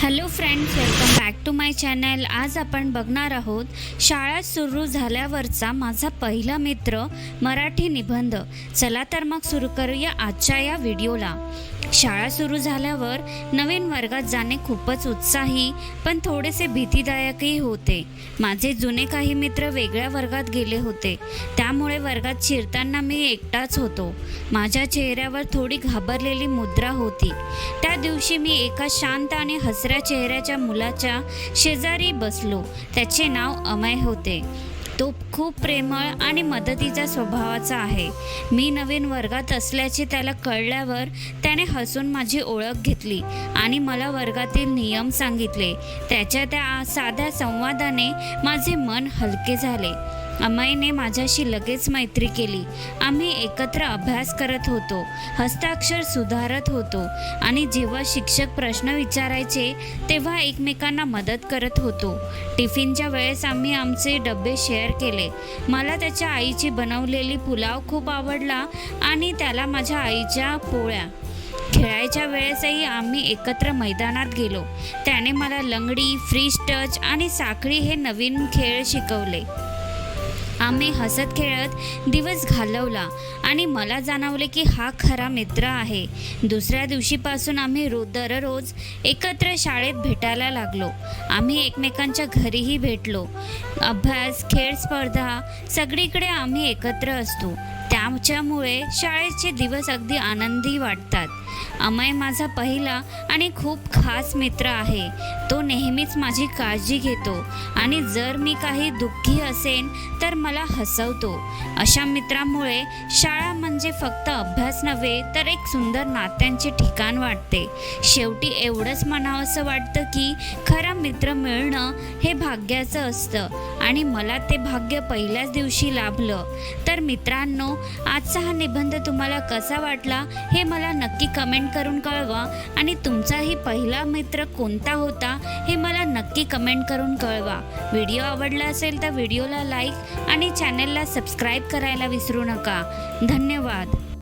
Hello friends welcome back to my channel आज आपण बघणार आहोत शाळा सुरू झाल्यावरचा माझा पहिला मित्र मराठी निबंध. चला तर मग सुरू करूया आजच्या या व्हिडिओला. शाळा सुरू झाल्यावर नवीन वर्गात जाणे खूपच उत्साही पण थोडेसे भीतीदायकही होते. माझे जुने काही मित्र वेगळ्या वर्गात गेले होते. त्यामुळे वर्गात शिरताना मी एकटाच होतो. माझ्या चेहऱ्यावर थोडी घाबरलेली मुद्रा होती. त्या दिवशी मी एका शांत आणि हस दुसऱ्या चेहऱ्याच्या मुलाच्या शेजारी बसलो. त्याचे नाव अमय होते. तो खूप प्रेमळ आणि मदतीचा स्वभावाचा आहे. मी नवीन वर्गात असल्याचे त्याला कळल्यावर त्याने हसून माझी ओळख घेतली आणि मला वर्गातील नियम सांगितले. त्याच्या त्या साध्या संवादाने माझे मन हलके झाले. अमयने माझ्याशी लगेच मैत्री केली. आम्ही एकत्र अभ्यास करत होतो हस्ताक्षर सुधारत होतो आणि जेव्हा शिक्षक प्रश्न विचारायचे तेव्हा एकमेकांना मदत करत होतो. टिफिनच्या वेळेस आम्ही आमचे डबे शेअर केले. मला त्याच्या आईची बनवलेली पुलाव खूप आवडला आणि त्याला माझ्या आईच्या पोळ्या. खेळायच्या वेळेसही आम्ही एकत्र मैदानात गेलो. त्याने मला लंगडी फ्रीज टच आणि साखळी हे नवीन खेळ शिकवले. आम्ही हसत खेळत दिवस घालवला आणि मला जाणवले की हा खरा मित्र आहे. दुसऱ्या दिवशीपासून आम्ही रो दररोज एकत्र शाळेत भेटायला लागलो. आम्ही एकमेकांच्या घरीही भेटलो. अभ्यास खेळ स्पर्धा सगळीकडे आम्ही एकत्र असतो. आमच्यामुळे शाळेचे दिवस अगदी आनंदी वाटतात. अमय माझा पहिला आणि खूप खास मित्र आहे. तो नेहमीच माझी काळजी घेतो आणि जर मी काही दुःखी असेन तर मला हसवतो. अशा मित्रामुळे शाळा म्हणजे फक्त अभ्यास नव्हे तर एक सुंदर नात्यांचे ठिकाण वाटते. शेवटी एवढंच म्हणावंसं वाटतं की खरा मित्र मिळणं हे भाग्याचं असतं आणि मला ते भाग्य पहिल्याच दिवशी लाभलं. तर मित्रांनो आजचा हा निबंध तुम्हाला कसा वाटला हे मला नक्की कमेंट करून कळवा. आणि तुमचाही पहिला मित्र कोणता होता हे मला नक्की कमेंट करून कळवा. व्हिडिओ आवडला असेल तर व्हिडिओला लाईक आणि चॅनलला सबस्क्राईब करायला विसरू नका. धन्यवाद.